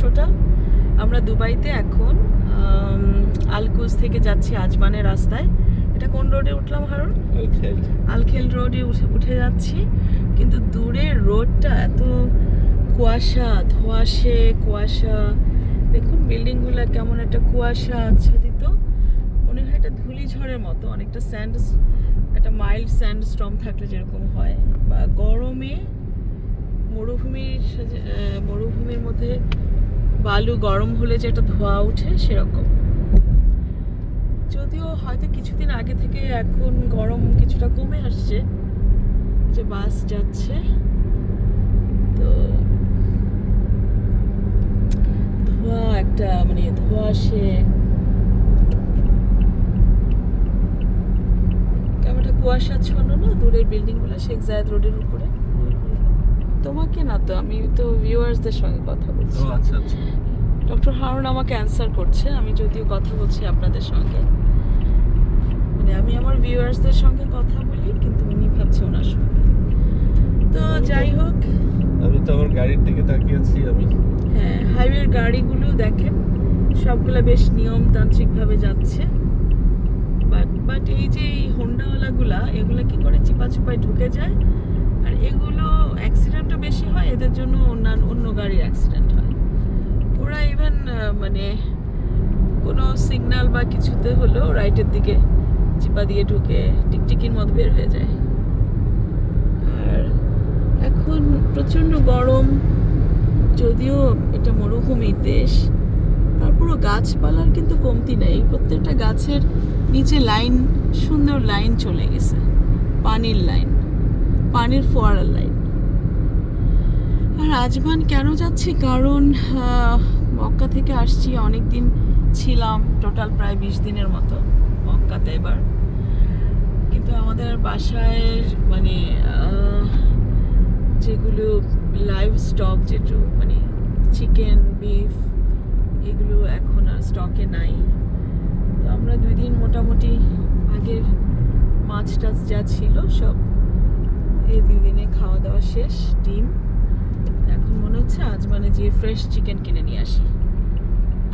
দৃশ্যটা আমরা দুবাইতে এখন আলকুজ থেকে যাচ্ছি আজমানের রাস্তায়। এটা কোন রোডে উঠলাম হারুন? আলখেল। রোডে উঠে উঠে যাচ্ছি। কিন্তু দূরের রোডটা এত কুয়াশা ধোঁয়াশে কুয়াশা। দেখুন বিল্ডিংগুলো কেমন একটা কুয়াশা আচ্ছাদিত। মনে হয় একটা ধূলিঝড়ের মতো অনেকটা স্যান্ড একটা মাইল্ড স্যান্ড স্টর্ম থাকলে যেরকম হয়। বা গরমে মরুভূমির মরুভূমির মধ্যে বালু গরম হলে যে একটা ধোঁয়া ওঠে সেরকম। যদিও হয়তো কিছুদিন আগে থেকে এখন গরম কিছুটা কমে আসছে, যে বাস যাচ্ছে। তো ধোঁয়া একটা মানে ধোঁয়াশে কেমন একটা কুয়াশা কুয়াশাচ্ছন্ন না, দূরের বিল্ডিংগুলো শেখ জায়েদ রোডের উপরে? তোমাকে না তো আমি তো ভিউয়ার্সদের সঙ্গে কথা বলছি। আচ্ছা আচ্ছা। ডক্টর হারুন আমাকে অ্যান্সার করছে আমি যদিও কথা বলছি আপনাদের সঙ্গে। মানে আমি আমার ভিউয়ার্সদের সঙ্গে কথা বলি কিন্তু উনি ভাবছে ওনার সঙ্গে। তো যাই হোক। আমি তো আমার গাড়ির দিকে তাকিয়েছি আমি। হ্যাঁ হাইওয়ের গাড়িগুলো দেখেন সবগুলো বেশ নিয়মতান্ত্রিকভাবে যাচ্ছে। বাট বাট এই যে এই হোন্ডাওয়ালাগুলা এগুলো কি করে চিপা চুপায় ঢুকে যায়? আর এগুলো অ্যাক্সিডেন্টও বেশি জন্য অন্যান্য অন্য গাড়ির অ্যাক্সিডেন্ট হয়। ওরা ইভেন মানে কোনো সিগন্যাল বা কিছুতে হলেও রাইটের দিকে চিপা দিয়ে ঢুকে টিকটিকির মতো বের হয়ে যায়। আর এখন প্রচণ্ড গরম, যদিও এটা মরুভূমির দেশ, তারপরও গাছপালার কিন্তু কমতি নেই। প্রত্যেকটা গাছের নিচে লাইন সুন্দর লাইন চলে গেছে। পানির লাইন পানির ফোয়ারার লাইন আর আজমান কেন যাচ্ছি? কারণ মক্কা থেকে আসছি অনেক দিন ছিলাম টোটাল প্রায় বিশ দিনের মতো মক্কাতে এবার। কিন্তু আমাদের বাসায় মানে যেগুলো লাইভ স্টক যেটু মানে চিকেন বিফ এগুলো এখন আর স্টকে নাই। তো আমরা দুই দিন মোটামুটি আগের মাছ টাছ যা ছিল সব এই দুই দিনে খাওয়া দাওয়া শেষ, ডিম এখন মনে হচ্ছে আজ মানে যে ফ্রেশ চিকেন কিনে নিয়ে আসি।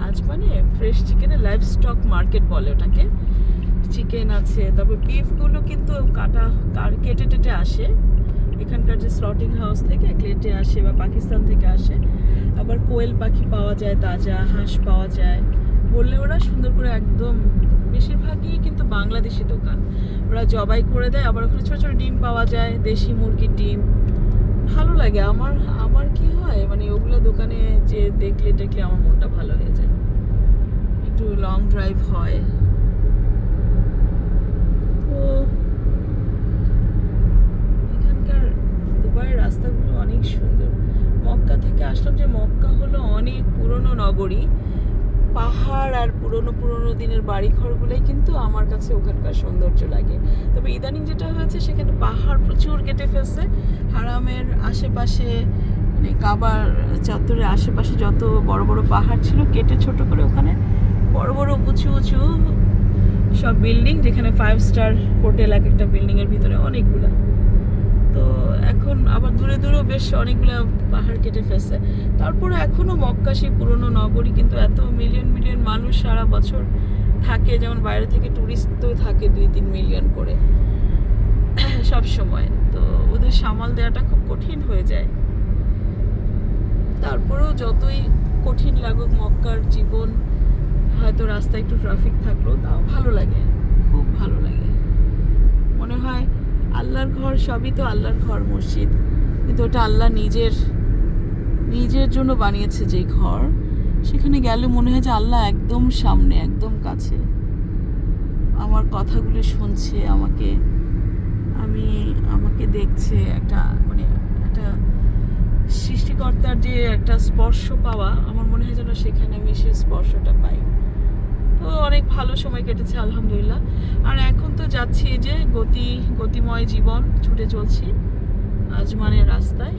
আজ মানে ফ্রেশ চিকেনের লাইভ স্টক মার্কেট বলে ওটাকে। চিকেন আছে, তারপর বিফগুলো কিন্তু কাটা, কার কেটে টেটে আসে। এখানকার যে স্লটিং হাউস থেকে কেটে আসে বা পাকিস্তান থেকে আসে। আবার কোয়েল পাখি পাওয়া যায়, তাজা হাঁস পাওয়া যায়। বললে ওরা সুন্দর করে একদম, বেশিরভাগই কিন্তু বাংলাদেশি দোকান। ওরা জবাই করে দেয়, আবার ওখানে ছোটো ছোটো ডিম পাওয়া যায়, দেশি মুরগির ডিম। ভালো লাগে। আমার আমার কি হয় মানে ওগুলো দোকানে যে দেখলে দেখলে আমার মনটা ভালো হয়ে যায়। একটু লং ড্রাইভ হয়। তো এখানকার দুবাইয়ের রাস্তাগুলো অনেক সুন্দর। মক্কা থেকে আসলাম যে মক্কা হলো অনেক পুরনো নগরী। পাহাড় আর পুরনো পুরনো দিনের বাড়ি ঘরগুলোই কিন্তু আমার কাছে ওখানকার সৌন্দর্য লাগে। তবে ইদানিং যেটা হয়েছে, সেখানে পাহাড় প্রচুর কেটে ফেলছে। হারামের আশেপাশে মানে কাবার চত্বরের আশেপাশে যত বড় বড় পাহাড় ছিল, কেটে ছোট করে ওখানে বড় বড় উঁচু উঁচু সব বিল্ডিং যেখানে ফাইভ স্টার হোটেল এক একটা বিল্ডিং এর ভিতরে অনেকগুলা। তো এখন আবার দূরে দূরেও বেশ অনেকগুলো পাহাড় কেটে ফেলছে। তারপরে এখনও মক্কা সেই পুরনো নগরী কিন্তু এত মিলিয়ন মিলিয়ন মানুষ সারা বছর থাকে, যেমন বাইরে থেকে টুরিস্ট তো থাকে দুই তিন মিলিয়ন করে সব সময়। তো ওদের সামাল দেওয়াটা খুব কঠিন হয়ে যায়। তারপরেও যতই কঠিন লাগুক মক্কার জীবন, হয়তো রাস্তায় একটু ট্রাফিক থাকল তাও ভালো লাগে, খুব ভালো লাগে। মনে হয় আল্লাহর ঘর সবই তো আল্লাহর ঘর, মসজিদ। কিন্তু ওটা আল্লাহ নিজের নিজের জন্য বানিয়েছে যে ঘর। সেখানে গেলে মনে হয় যে আল্লাহ একদম সামনে, একদম কাছে। আমার কথাগুলো শুনছে, আমাকে, আমি, আমাকে দেখছে একটা মানে একটা সৃষ্টিকর্তার যে একটা স্পর্শ পাওয়া, আমার মনে হয় যেন সেখানে আমি সেই স্পর্শটা পাই। তো অনেক ভালো সময় কেটেছে, আলহামদুলিল্লাহ। আর এখন তো যাচ্ছি যে গতি, গতিময় জীবন ছুটে চলছি, আজমানের রাস্তায়।